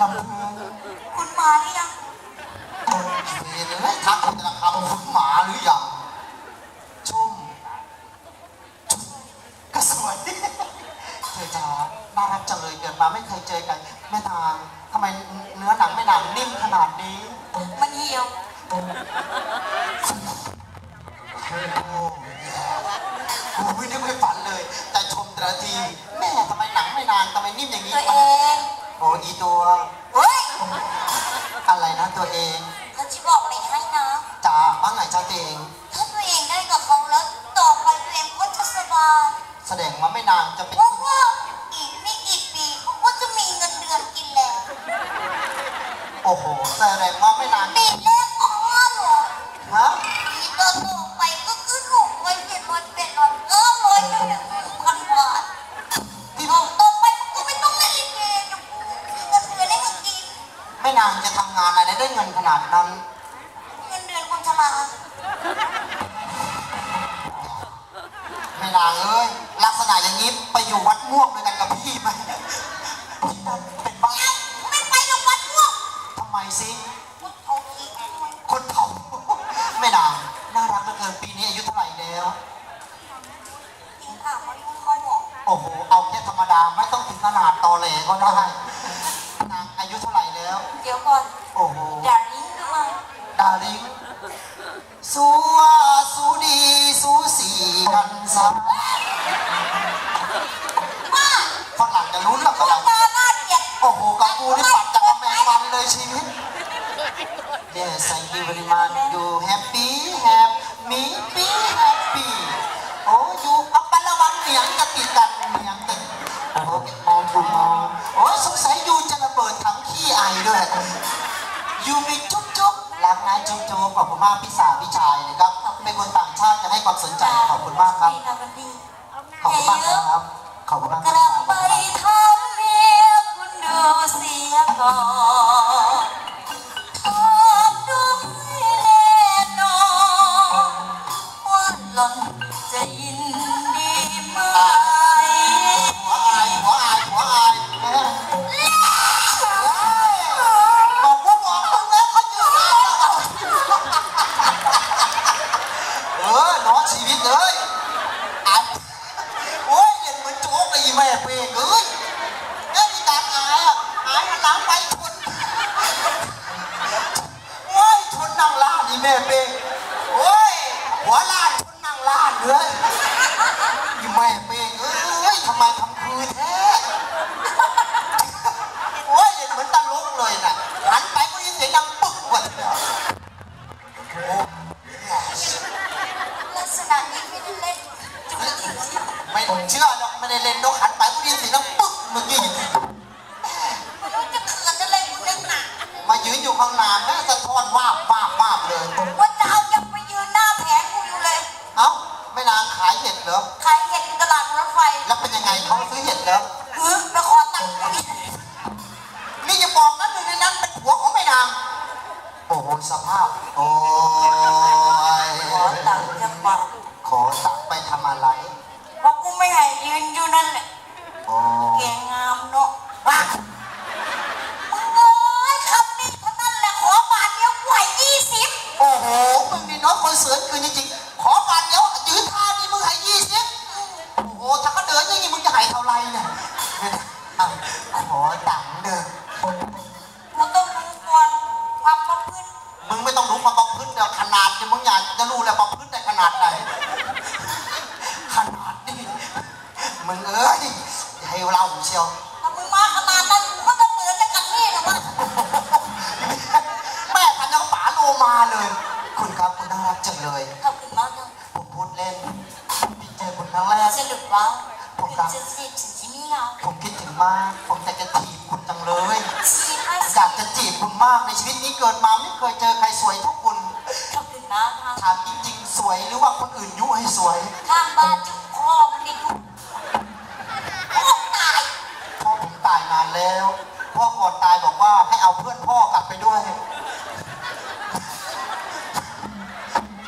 ลำพูนคุณมาหรือยังเออเห็นไหมทักคนแต่ละคำคุณหมาหรือยังชุ่มชุ่มก็สวยเธอจ๋าน่ารักจังเลยเกิดมาไม่เคยเจอกันแม่นางทำไมเนื้อหนังแม่นางนิ่มขนาดนี้มันเหี่ยวโอ้กูไม่ได้ไม่ฝันเลย แต่ชมแต่ละทีแม่ทำไมหนังไม่นานทำไมนิ่มอย่างนี้ตัวเอง โอ้อีตัว เฮ้ยอะไรนะตัวเองฉันจะบอกอะไรให้นะ จ๋าว่าไงจ้าตัวเองถ้าตัวเองได้กับเขาแล้ว ต่อไปตัวเองก็จะสบายแสดงว่าไม่นานจะเป็น เพราะว่าอีกไม่กี่ปีเขาก็จะมีเงินเดือนกินแล้ว โอ้โห แสดงว่าไม่นานปีแรก นขนาดนั้น เงินเดือนคนชราไม่นานเลย ลักษณะอย่างนี้ไปอยู่วัดม่วงด้วยกันกับพี่ไหมที่นั่นเป็นบ้านเอ้าไม่ไปโรงพยาบาลพวกทำไมซิกูเอาขี้ไปด้วยคนเผาไม่นานน่ารักเหลือเกินปีนี้อายุเท่าไหร่แล้วจริงค่ะเขายุ่งเขาบอกโอ้โห เอาแค่ธรรมดาไม่ต้องถึงขนาดตอแหลก็ได้นางอายุเท่าไหร่แล้ว เดี๋ยวก่อน โอ้โห อย่าลิ้นด้วย ดาริงสัวสูดีสูสีกันซะว่าฝรั่งจะรู้เรื่องกับเราตาหน้าเกลียดโอ้โหกับกูนี่ปัดจากแมงวันเลยชีวิต Yes thank you very much you happy have me be happy โอ้ยูอาไปะระวังเหนียงจะติดกันเหนียงติดโอ้มองดูมองโอ้สงสัยยูจะระเบิดถังขี้ไอด้วยยูมีจุ๊บจุ๊บ รักนะจุ๊บจุ๊บขอบคุณมากพี่สาวพี่ชายนะครับเป็นคนต่างชาติจะให้ความสนใจขอบคุณมากครับ แม่เป้โอ้ยหัวล้านชนนั่งล้านเลยแม่เป้เอ้ยทำไมทำคือแท้ งค์จะบาทขอตังค์ไปทำอะไรเพราะกูไม่ให้ยืนอยู่นั่นแหละโอ้แกงามเนาะว่ามึงเอ้ยคำนี้เท่านั้นแหละขอบาทเดียวกูให้ยี่สิบโอ้โหมึงนี่น้องคนเสือคืนจริงๆขอบาทเดียวยืนท่านี่มึงให้ยี่สิบโอ้โหถ้าเขาเดินอย่างนี้มึงจะให้เท่าไหรเนี่ยอะขอตังค์เด้อกูต้องรู้ก่อนความประพฤติมึงไม่ต้องรู้ความประพฤติแล้วขนาดที่มึงอยากจะรู้แล้ว มึงเอ้ยอย่าให้เราเชียวถ้ามึงมาขนาดนั้นกูก็ต้องเหมือนกันนี่แหละวะแม่พันเอาฝาโลมาเลย คุณครับคุณน่ารักจังเลยขอบคุณมากนะผมพูดเล่นพี่เจอคุณครั้งแรกสรุปว่าคุณจะจีบฉันใช่ไหมล่ะผมคิดถึงมากผมอยากจะจีบคุณจังเลยจีบให้อยากจะจีบคุณมากในชีวิตนี้เกิดมาไม่เคยเจอใครสวยเท่าคุณ ขอบคุณมากค่ะถามจริงๆ สวยหรือว่าคนอื่นยุให้สวย ข้างบ้านจุ ตายนานแล้ว พ่อก่อนตายบอกว่าให้เอาเพื่อนพ่อกลับไปด้วย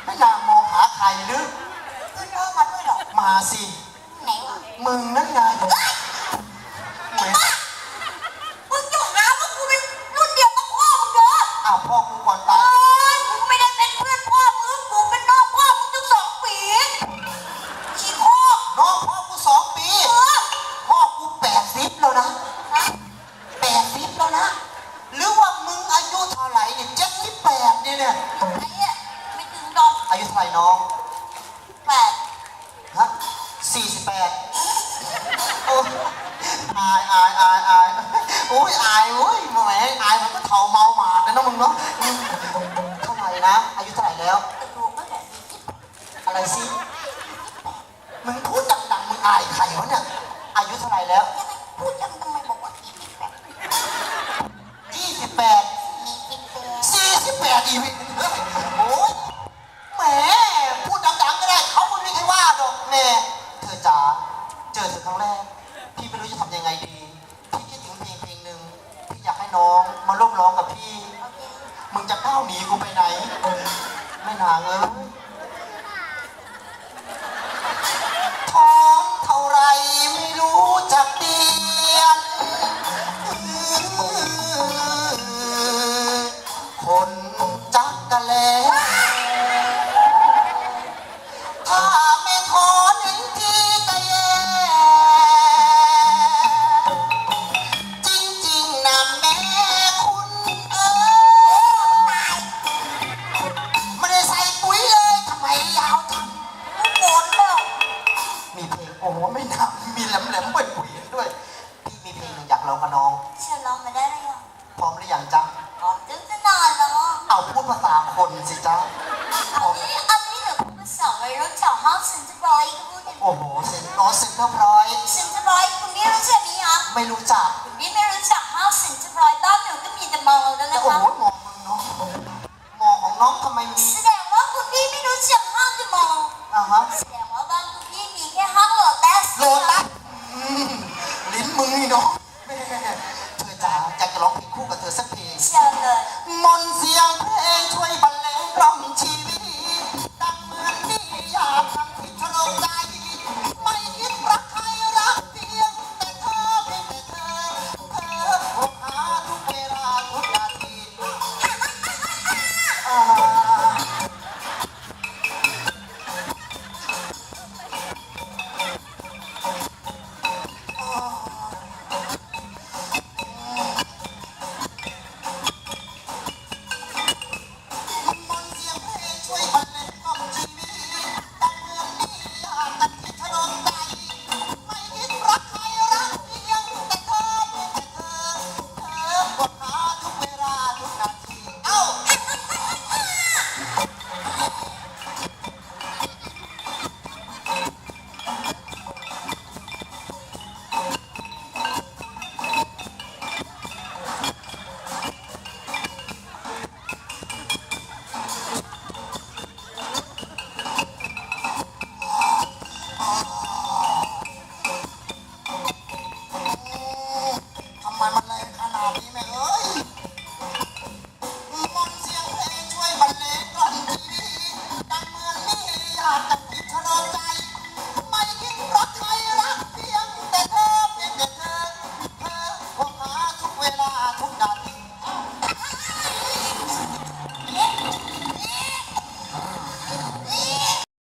ไม่อยากมองหาใครหรือเพื่อนพ่อมาด้วยเหรอ มาสิ ไหนวะมึงนั่นไง เนี่ยเนี่ยไอ้เนี่ยไม่ถึงดอกอายุเท่าไหร่น้องแปดฮะสี่สิบแปดโอ้อายอายอายอายโอ้ยอายโอ้ยแหมอายมันก็เท่าเมาหมาดเลยนะมึงเนาะอืมเท่าไหร่นะอายุเท่าไหร่แล้วตะลุงก็แบบนี้อะไรสิมึงพูดดังๆมึงอายใครวะเนี่ยอายุเท่าไหร่แล้วยังไงพูดยังทำไมบอกว่ายี่สิบแปดยี่สิบแปดยี่สิบแปดสี่ สิ เพลงโอ้โหไม่นับมีแหลมแหลมๆปุ๋ยๆด้วยพี่มีเพลงหนึ่งอยากร้องกับน้อง เชื่อร้องมาได้หรือยังพร้อมหรือยังจ๊ะอ๋อจึงจะนอนแล้วเอาพูดภาษาคนสิจ๊ะอันนี้อันนี้หนูพูดภาษาวัยรุ่นชาวเฮาสินจะบอยก็พูดอย่างนี้โอ้โหเซ็นโอ้เซ็นเรียบร้อยสินจะบอยคุณพี่รู้จักนี้เหรอไม่รู้จักคุณพี่ไม่รู้จักเฮาสินจะบอยบ้านหนูก็มีแต่เมาแล้วแต่นะโอ้คะโหมองมึงเนาะมองของน้องทำไมมีแสดงว่าคุณพี่ไม่รู้จักเฮาจะเมาอะฮะแสด เธอจ๋าอยากจะร้องเพลงคู่กับเธอสักเพลง เชิญเลย มนเสียงเพลงช่วยบร